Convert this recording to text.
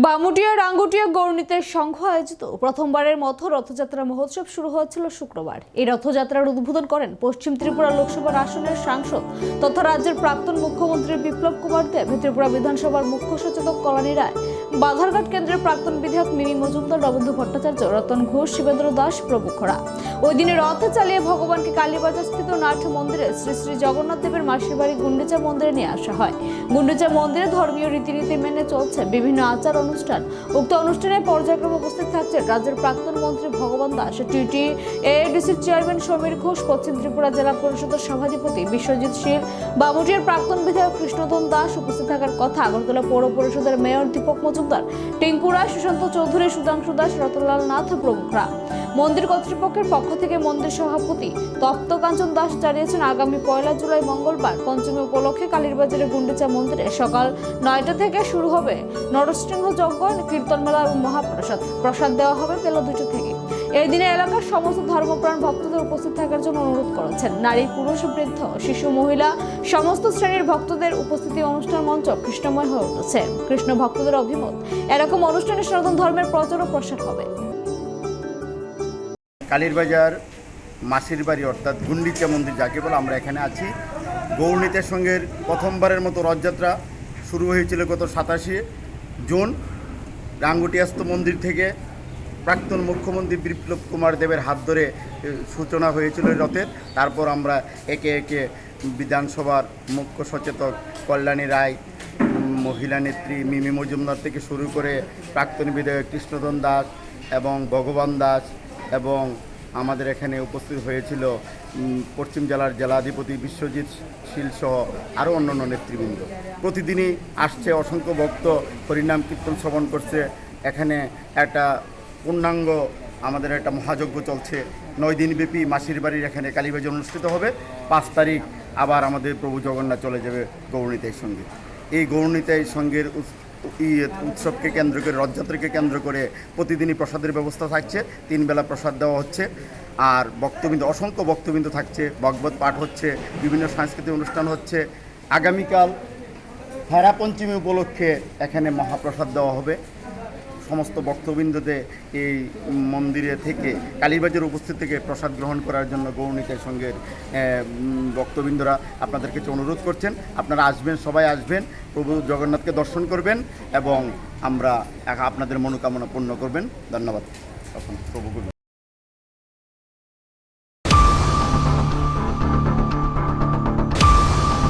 বামুটিয়া, রাঙ্গুটিয়া গৌরনীতের সংঘ আয়োজিত প্রথমবারের মতো রথযাত্রা মহোৎসব শুরু হয়েছিল শুক্রবার। এই রথযাত্রার উদ্বোধন করেন পশ্চিম ত্রিপুরা লোকসভার আসনের সাংসদ তথা রাজ্যের প্রাক্তন মুখ্যমন্ত্রী বিপ্লব কুমার দেব। ত্রিপুরা বিধানসভার মুখ্য সচেতক কলানি রায় বাধারঘাট কেন্দ্রের প্রাক্তন বিধায়ক মিমি মজুমদার, রবীন্দ্র ভট্টাচার্য, রতন ঘোষ, শিবেন্দ্র দাস প্রমুখরা ওই দিনে রথ চালিয়ে ভগবানকে কালীবাজার স্থিত নাট মন্দিরে শ্রী শ্রী জগন্নাথ দেবের মাসির বাড়ি গুন্ডিচা মন্দিরে নিয়ে আসা হয়। গুন্ডিচা মন্দিরে ধর্মীয় রীতিনীতি মেনে চলছে বিভিন্ন আচার অনুষ্ঠান। উক্ত অনুষ্ঠানে পর্যায়ক্রমে উপস্থিত থাকছেন রাজ্যের প্রাক্তন মন্ত্রী ভগবান দাস, টিটি এডিসির চেয়ারম্যান সমীর ঘোষ, পশ্চিম ত্রিপুরা জেলা পরিষদের সভাধিপতি বিশ্বজিৎ শীল, বামুটিয়ার প্রাক্তন বিধায়ক কৃষ্ণধন দাস উপস্থিত থাকার কথা আগরতলা পৌর পরিষদের মেয়র দীপক মজুমদার টিঙ্কু রায়, সুশান্ত চৌধুরী, সুধাংশু দাস, রতনলাল নাথ প্রমুখরা। মন্দির কর্তৃপক্ষের পক্ষ থেকে মন্দির সভাপতি তপ্ত কাঞ্চন দাস জানিয়েছেন, আগামী পয়লা জুলাই মঙ্গলবার পঞ্চমী উপলক্ষে কালীরবাজারের গুন্ডিচা মন্দিরে সকাল নয়টা থেকে শুরু হবে নরসিংহ যজ্ঞ, কীর্তনমেলা এবং মহাপ্রসাদ। প্রসাদ দেওয়া হবে বেলা দুটো থেকে। এই দিনে এলাকার সমস্ত ধর্মপ্রাণ ভক্তদের উপস্থিত থাকার জন্য অনুরোধ করেছেন। নারী, পুরুষ, বৃদ্ধ, শিশু, মহিলা, সমস্ত শ্রেণির ভক্তদের উপস্থিতি অনুষ্ঠান মঞ্চ কৃষ্ণময় হয়ে উঠেছে। কৃষ্ণ ভক্তদের অভিমত, এরকম অনুষ্ঠানে সনাতন ধর্মের প্রচার ও প্রসার হবে। কালীরবাজার মাসির বাড়ি, অর্থাৎ গুন্ডিচা মন্দির যাকে বলে আমরা এখানে আছি। গৌরনীতের সঙ্গে প্রথমবারের মতো রথযাত্রা শুরু হয়েছিল গত সাতাশে জুন। রাঙ্গুটিয়াস্ত মন্দির থেকে প্রাক্তন মুখ্যমন্ত্রী বিপ্লব কুমার দেবের হাত ধরে সূচনা হয়েছিল রথের। তারপর আমরা একে একে বিধানসভার মুখ্য সচেতক কল্যাণী রায়, মহিলা নেত্রী মিমি মজুমদার থেকে শুরু করে প্রাক্তন বিধায়ক কৃষ্ণধন দাস এবং ভগবান দাস এবং আমাদের এখানে উপস্থিত হয়েছিল পশ্চিম জেলার জেলাধিপতি বিশ্বজিৎ শীলসহ আরও অন্যান্য নেতৃবৃন্দ। প্রতিদিনই আসছে অসংখ্য ভক্ত, হরিনাম কীর্তন শ্রবণ করছে। এখানে একটা পূর্ণাঙ্গ আমাদের একটা মহাযজ্ঞ চলছে। নয় দিনব্যাপী মাসির বাড়ির এখানে কালীবাজার অনুষ্ঠিত হবে। পাঁচ তারিখ আবার আমাদের প্রভু জগন্নাথ চলে যাবে গৌরনীতাই সঙ্গে। এই গৌরনীতাই সঙ্গের উৎস- উৎসবকে কেন্দ্র করে, রথযাত্রাকে কেন্দ্র করে প্রতিদিনই প্রসাদের ব্যবস্থা থাকছে। তিন বেলা প্রসাদ দেওয়া হচ্ছে। আর বক্তবিন্দু অসংখ্য বক্তবিন্দু থাকছে। ভগবত পাঠ হচ্ছে, বিভিন্ন সাংস্কৃতিক অনুষ্ঠান হচ্ছে। আগামীকাল হেরা পঞ্চমী উপলক্ষে এখানে মহাপ্রসাদ দেওয়া হবে। সমস্ত ভক্তবৃন্দতে এই মন্দিরে থেকে, কালীবাজার উপস্থিত থেকে প্রসাদ গ্রহণ করার জন্য গৌরনীতের সঙ্গে ভক্তবৃন্দরা আপনাদের কাছে অনুরোধ করছেন। আপনারা আসবেন, সবাই আসবেন, প্রভু জগন্নাথকে দর্শন করবেন এবং আমরা আপনাদের মনোকামনা পূর্ণ করবেন। ধন্যবাদ। তখন প্রভু